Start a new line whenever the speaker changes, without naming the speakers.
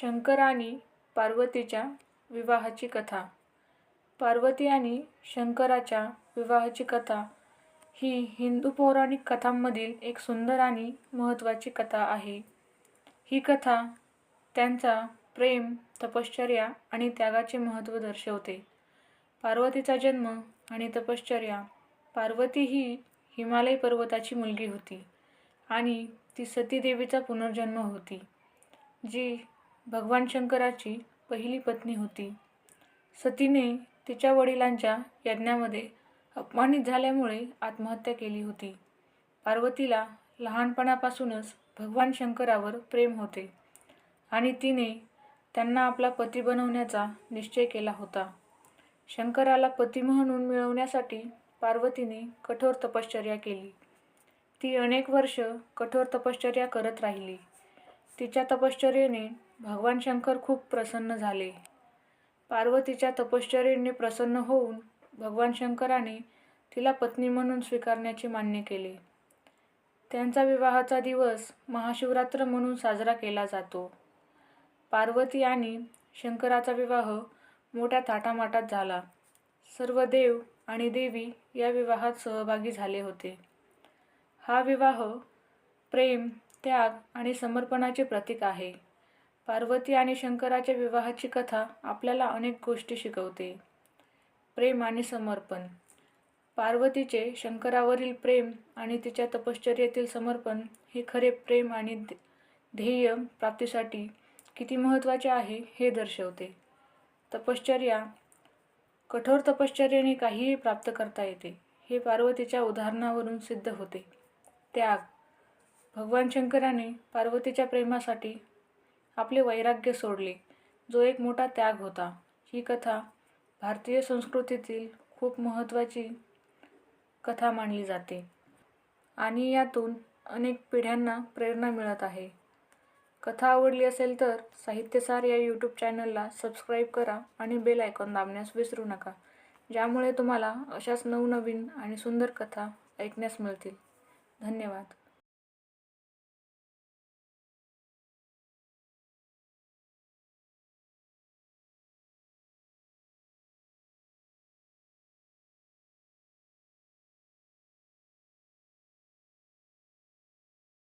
शंकर आणि पार्वतीच्या विवाहाची कथा. पार्वती आणि शंकराच्या विवाहाची कथा ही हिंदू पौराणिक कथांमधील एक सुंदर आणि महत्त्वाची कथा आहे. ही कथा त्यांचा प्रेम तपश्चर्या आणि त्यागाचे महत्त्व दर्शवते. पार्वतीचा जन्म आणि तपश्चर्या. पार्वती ही हिमालय पर्वताची मुलगी होती आणि ती सतीदेवीचा पुनर्जन्म होती जी भगवान शंकराची पहिली पत्नी होती. सतीने तिच्या वडिलांच्या यज्ञामध्ये अपमानित झाल्यामुळे आत्महत्या केली होती. पार्वतीला लहानपणापासूनच भगवान शंकरावर प्रेम होते आणि तिने त्यांना आपला पती बनवण्याचा निश्चय केला होता. शंकराला पती म्हणून मिळवण्यासाठी पार्वतीने कठोर तपश्चर्या केली. ती अनेक वर्ष कठोर तपश्चर्या करत राहिली. तिच्या तपश्चर्येने भगवान शंकर खूप प्रसन्न झाले. पार्वतीच्या तपश्चर्येने प्रसन्न होऊन भगवान शंकराने तिला पत्नी म्हणून स्वीकारण्याचे मान्य केले. त्यांचा विवाहाचा दिवस महाशिवरात्र म्हणून साजरा केला जातो. पार्वती आणि शंकराचा विवाह मोठ्या थाटामाटात झाला. सर्व देव आणि देवी या विवाहात सहभागी झाले होते. हा विवाह प्रेम त्याग आणि समर्पणाचे प्रतीक आहे. पार्वती आणि शंकराच्या विवाहाची कथा आपल्याला अनेक गोष्टी शिकवते. प्रेम आणि समर्पण. पार्वतीचे शंकरावरील प्रेम आणि तिच्या तपश्चर्येतील समर्पण हे खरे प्रेम आणि ध्येय प्राप्तीसाठी किती महत्त्वाचे आहे हे दर्शवते. तपश्चर्या कठोर तपश्चर्याने काहीही प्राप्त करता येते हे पार्वतीच्या उदाहरणावरून सिद्ध होते. त्याग. भगवान शंकराने पार्वतीच्या प्रेमासाठी आपले वैराग्य सोडले. जो एक मोठा त्याग होता. ही कथा भारतीय संस्कृतीतील खूप महत्त्वाची कथा मानली जाते. आणि यातून अनेक पिढ्यांना प्रेरणा मिळत आहे. कथा आवडली असेल तर साहित्यसार या यूट्यूब चॅनलला सबस्क्राईब करा आणि बेल आयकॉन दाबण्यास विसरू नका ज्यामुळे तुम्हाला अशाच नवनवीन आणि सुंदर कथा ऐकण्यास मिळतील. धन्यवाद.